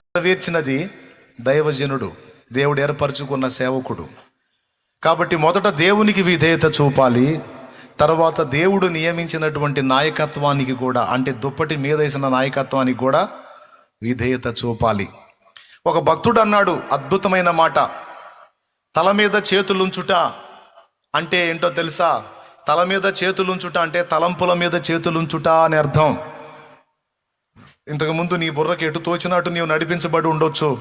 నెరవేర్చినది దైవజనుడు దేవుడు ఏర్పరచుకున్న సేవకుడు. కాబట్టి మొదట దేవునికి విధేయత చూపాలి తర్వాత దేవుడు నియమించినటువంటి నాయకత్వానికి కూడా అంటే దుప్పటి మీద వేసిన నాయకత్వానికి కూడా విధేయత చూపాలి. ఒక భక్తుడు అన్నాడు అద్భుతమైన మాట తల మీద చేతులుంచుట అంటే ఏంటో తెలుసా? తల మీద చేతులుంచుట అంటే తలంపుల మీద చేతులుంచుట అని అర్థం. ఇంతకుముందు నీ బుర్రకి ఎటు తోచినట్టు నీవు నడిపించబడి ఉండొచ్చు.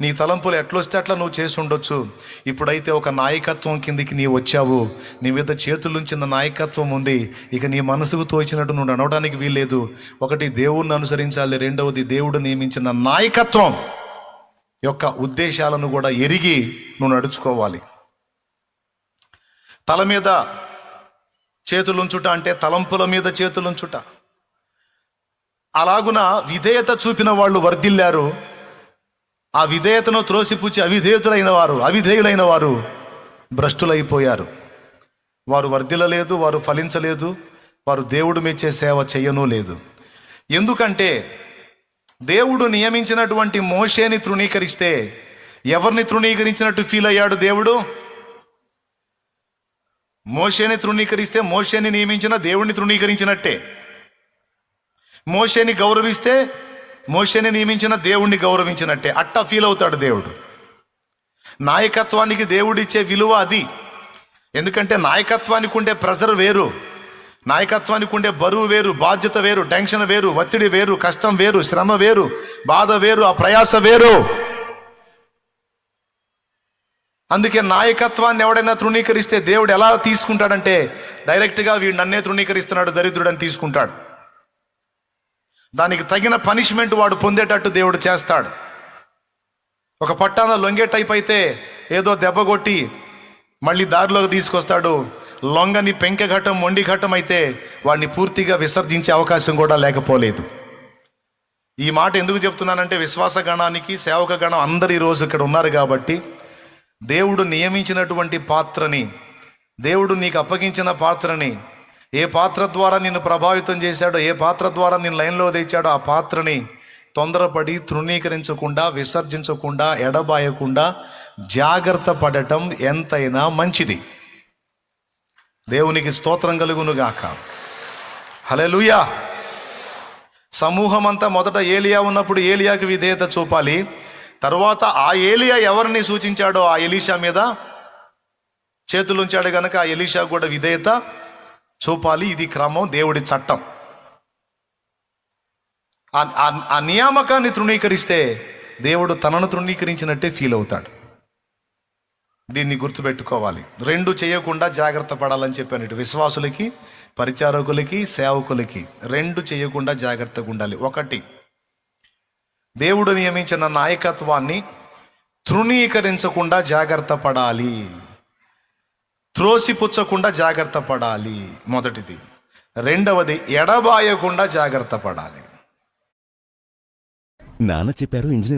నీ తలంపులు ఎట్లొస్తే అట్లా నువ్వు చేసి ఉండొచ్చు. ఇప్పుడైతే ఒక నాయకత్వం కిందికి నీవు వచ్చావు. నీ మీద చేతులుంచిన నాయకత్వం ఉంది. ఇక నీ మనసుకు తోచినట్టు నువ్వు నడవడానికి వీల్లేదు. ఒకటి దేవుణ్ణి అనుసరించాలి. రెండవది దేవుడు నియమించిన నాయకత్వం యొక్క ఉద్దేశాలను కూడా ఎరిగి నువ్వు నడుచుకోవాలి. తల మీద చేతులుంచుట అంటే తలంపుల మీద చేతులుంచుట. అలాగున విధేయత చూపిన వాళ్ళు వర్ధిల్లారు. ఆ విధేయతను త్రోసిపుచ్చి అవిధేయతులైన వారు అవిధేయులైన వారు భ్రష్టులైపోయారు. వారు వర్ధిల్లలేదు వారు ఫలించలేదు వారు దేవుడు మెచ్చే సేవ చేయనూ లేదు. ఎందుకంటే దేవుడు నియమించినటువంటి మోషేని తృణీకరిస్తే ఎవరిని తృణీకరించినట్టు ఫీల్ అయ్యాడు దేవుడు? మోషేని తృణీకరిస్తే మోషేని నియమించిన దేవుడిని తృణీకరించినట్టే. మోషేని గౌరవిస్తే మోషేని నియమించిన దేవుణ్ణి గౌరవించినట్టే. అట్టా ఫీల్ అవుతాడు దేవుడు. నాయకత్వానికి దేవుడిచ్చే విలువ అది. ఎందుకంటే నాయకత్వానికి ఉండే ప్రెజర్ వేరు. నాయకత్వానికి ఉండే బరువు వేరు బాధ్యత వేరు టెన్షన్ వేరు ఒత్తిడి వేరు కష్టం వేరు శ్రమ వేరు బాధ వేరు ఆ ప్రయాస వేరు. అందుకే నాయకత్వాన్ని ఎవడైనా తృణీకరిస్తే దేవుడు ఎలా తీసుకుంటాడంటే డైరెక్ట్గా వీడు నన్నే తృణీకరిస్తున్నాడు దరిద్రుడని తీసుకుంటాడు. దానికి తగిన పనిష్మెంట్ వాడు పొందేటట్టు దేవుడు చేస్తాడు. ఒక పట్టాన లొంగే టైప్ అయితే ఏదో దెబ్బ కొట్టి మళ్ళీ దారిలోకి తీసుకొస్తాడు. లొంగని పెంక ఘటం మొండి ఘటం అయితే వాడిని పూర్తిగా విసర్జించే అవకాశం కూడా లేకపోలేదు. ఈ మాట ఎందుకు చెప్తున్నానంటే విశ్వాస గణానికి సేవక గణం అందరు ఈరోజు ఇక్కడ ఉన్నారు కాబట్టి దేవుడు నియమించినటువంటి పాత్రని దేవుడు నీకు అప్పగించిన పాత్రని ఏ పాత్ర ద్వారా నిన్ను ప్రభావితం చేశాడో ఏ పాత్ర ద్వారా నిన్ను లైన్లో తెచ్చాడో ఆ పాత్రని తొందరపడి తృణీకరించకుండా విసర్జించకుండా ఎడబాయకుండా జాగ్రత్త పడటం ఎంతైనా మంచిది. దేవునికి స్తోత్రం కలుగునుగాక. హలెలుయా సమూహం అంతా మొదట ఏలియా ఉన్నప్పుడు ఏలియాకి విధేయత చూపాలి. తర్వాత ఆ ఏలియా ఎవరిని సూచించాడో ఆ ఎలీషా మీద? చేతులుంచాడు కనుక ఆ ఎలీషా కూడా విధేయత. చూపాలి ఇది క్రమం దేవుడి చట్టం. ఆ- నియామకాన్ని తృణీకరిస్తే దేవుడు తనను తృణీకరించినట్టే ఫీల్ అవుతాడు. దీన్ని గుర్తుపెట్టుకోవాలి. రెండు చేయకుండా జాగ్రత్త పడాలని చెప్పాను ఇటు విశ్వాసులకి పరిచారకులకి సేవకులకి. రెండు చేయకుండా జాగ్రత్తగా ఉండాలి. ఒకటి దేవుడు నియమించిన నాయకత్వాన్ని తృణీకరించకుండా జాగ్రత్త పడాలి. త్రోసిపుచ్చకుండా జాగ్రత్త పడాలి మొదటిది. రెండవది ఎడబాయకుండా జాగ్రత్త పడాలి. నాన్న చెప్పారు ఇంజనీర్